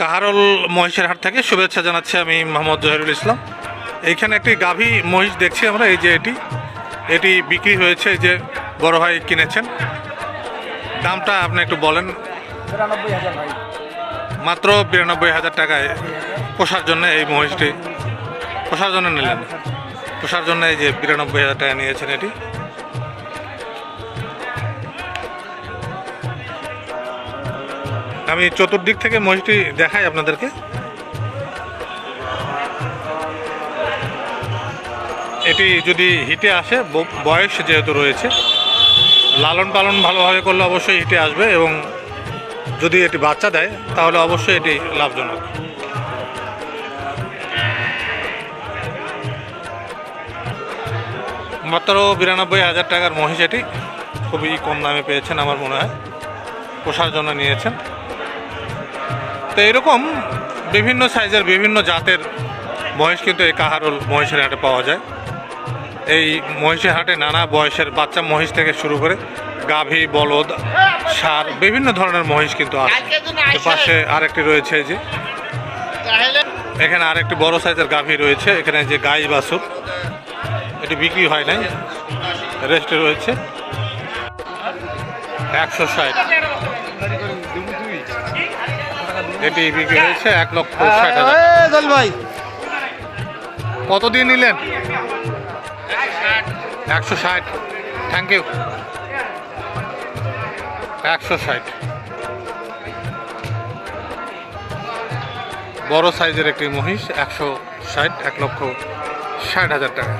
কাহারল মহিষের হাট থেকে শুভেচ্ছা জানাচ্ছি আমি মোহাম্মদ জহিরুল ইসলাম। এইখানে একটি গাভী মহিষ দেখছি আমরা, এই যে এটি। এটি বিক্রি হয়েছে যে বড় ভাই কিনেছেন। দামটা আপনি একটু বলেন। মাত্র বিরানব্বই হাজার টাকায় পোষার জন্য এই মহিষটি। পোষার জন্য নিলেন। পোষার জন্য এই যে বিরানব্বই হাজার টাকা নিয়েছেন এটি। আমি চতুর্দিক থেকে মহিষটি দেখাই আপনাদেরকে। এটি যদি হিটে আসে বয়স যেহেতু রয়েছে, লালন পালন ভালোভাবে করলে অবশ্যই হিটে আসবে এবং যদি এটি বাচ্চা দেয়, তাহলে অবশ্যই এটি লাভজনক। মাত্র বিরানব্বই হাজার টাকার মহিষ এটি। খুবই কম দামে পেয়েছেন আমার মনে হয়। পোষার জন্য নিয়েছেন। তো এরকম বিভিন্ন সাইজের বিভিন্ন জাতের মহিষ কিন্তু এই কাহারুল মহিষের হাটে পাওয়া যায়। এই মহিষের হাটে নানা বয়সের বাচ্চা মহিষ থেকে শুরু করে গাভী বলদ সার বিভিন্ন ধরনের মহিষ কিন্তু আছে। পাশে আরেকটি রয়েছে এই যে। এখানে আরেকটি বড় সাইজের গাভী রয়েছে। এখানে যে গাই বাছুর এটি বিক্রি হয় নাই। রেস্টে রয়েছে। একশো ষাট। এটি বিক্রি হয়েছে এক লক্ষ ষাট হাজার দল ভাই। কত দিয়ে নিলেন? একশো ষাট। থ্যাংক ইউ একশো ষাট। বড় সাইজের একটি মহিষ একশো ষাট এক লক্ষ ষাট হাজার টাকা।